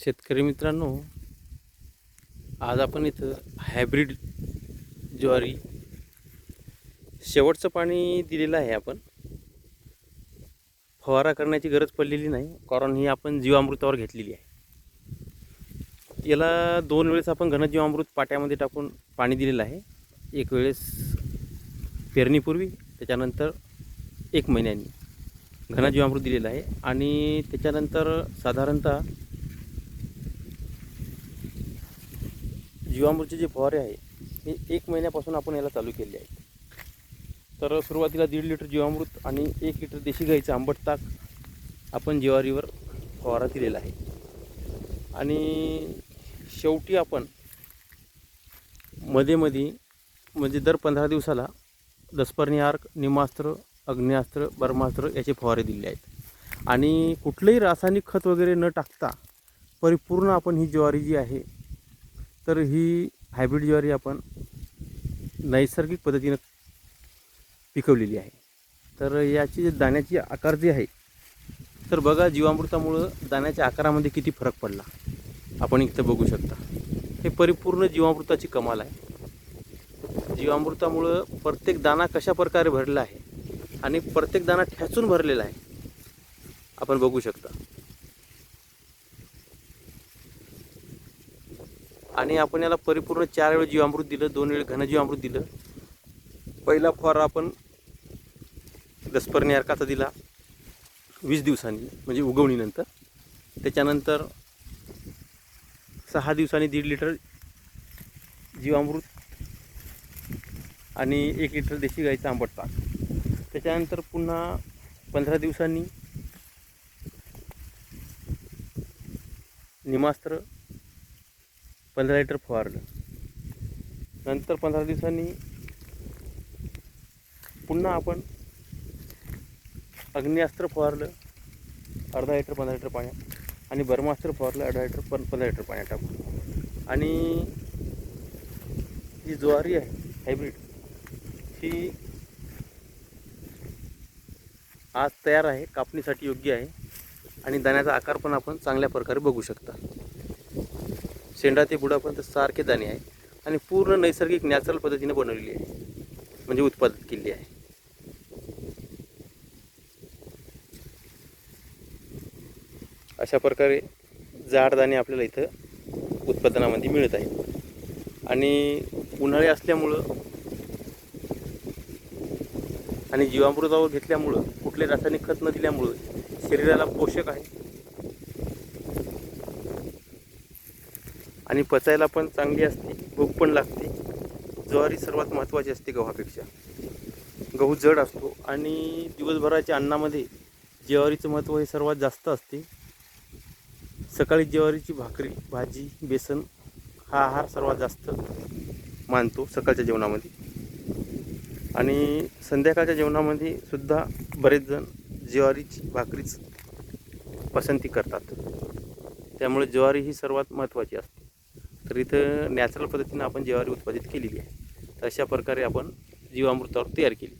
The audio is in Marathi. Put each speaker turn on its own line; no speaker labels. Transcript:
शेतकरी मित्रांनो आज आपण इथं हायब्रिड ज्वारी शेवटचं पाणी दिलेलं आहे आपण. फवारा करण्याची गरज पडलेली नाही कारण ही आपण जीवामृतावर घेतलेली आहे. याला दोन वेळेस आपण घनजीवामृत पाट्यामध्ये टाकून पाणी दिलेलं आहे. एक वेळेस पेरणीपूर्वी त्याच्यानंतर एक महिन्यांनी घनजीवामृत दिलेलं आहे. आणि त्याच्यानंतर साधारणतः जीवामृतचे जे फवारे आहे हे एक महिन्यापासून आपण याला चालू केले आहे. तर सुरुवातीला दीड लिटर जीवामृत आणि एक लिटर देशी गाईचं आंबट ताक आपण ज्वारीवर फवारा दिलेला आहे. आणि शेवटी आपण मध्ये मध्ये म्हणजे दर पंधरा दिवसाला दसपर्णी आर्क निमास्त्र अग्न्यास्त्र बर्मास्त्र याचे फवारे दिले आहेत. आणि कुठलंही रासायनिक खत वगैरे न टाकता परिपूर्ण आपण ही ज्वारी जी आहे तर ही हायब्रिड ज्वारी आपण नैसर्गिक पद्धतीनं पिकवलेली आहे. तर याची जे दाण्याची आकार जे आहे तर बघा जीवामृतामुळं दाण्याच्या आकारामध्ये किती फरक पडला. आपण इथं बघू शकता. हे परिपूर्ण जीवामृताची कमाल आहे. जीवामृतामुळं प्रत्येक दाणा कशा प्रकारे भरला आहे आणि प्रत्येक दाणा ठ्याचून भरलेला आहे आपण बघू शकता. आणि आपण याला परिपूर्ण चार वेळ जीवामृत दिलं दोन वेळ घनजीवामृत दिलं. पहिला फवारा आपण दसपर्णी अर्काचा दिला वीस दिवसांनी म्हणजे उगवणीनंतर. त्याच्यानंतर सहा दिवसांनी दीड लिटर जीवामृत आणि एक लिटर देशी गाईचा आंबट ताक. त्याच्यानंतर पुन्हा पंधरा दिवसांनी निमास्त्र पंधरा लिटर फवारलं नंतर पंधरा दिवसांनी पुन्हा आपण अग्निअस्त्र फवारलं अर्धा लिटर पंधरा लिटर पाण्यात आणि बर्मास्त्र फवारलं अर्धा लिटर पण पंधरा लिटर पाण्यात टाकून. आणि जी ज्वारी आहे हायब्रिड ही आज तयार आहे कापणीसाठी योग्य आहे आणि दाण्याचा आकार पण आपण चांगल्या प्रकारे बघू शकता. शेंडा ते बुडापर्यंत सारखे दाणे आहे. आणि पूर्ण नैसर्गिक नॅचरल पद्धतीने बनवलेली आहे. म्हणजे उत्पादित केली आहे. अशा प्रकारे जाड दाणे आपल्याला इथं उत्पादनामध्ये मिळत आहेत. आणि उन्हाळे असल्यामुळं आणि जीवामृतावर घेतल्यामुळं कुठले रासायनिक खत न दिल्यामुळं शरीराला पोषक आहे. आणि पचायला पण चांगली असते भूक पण लागते. ज्वारी सर्वात महत्त्वाची असते गव्हापेक्षा. गहू जड असतो आणि दिवसभराच्या अन्नामध्ये ज्वारीचं महत्त्व हे सर्वात जास्त असते. सकाळी ज्वारीची भाकरी भाजी बेसन हा आहार सर्वात जास्त मानतो सकाळच्या जेवणामध्ये. आणि संध्याकाळच्या जेवणामध्ये सुद्धा बरेच जण ज्वारीची भाकरीच पसंती करतात. त्यामुळे ज्वारी ही सर्वात महत्त्वाची असते. तर इथं नॅचरल पद्धतीनं आपण ज्वारी उत्पादित केलेली आहे. तर अशा प्रकारे आपण जीवामृतावर तयार केली.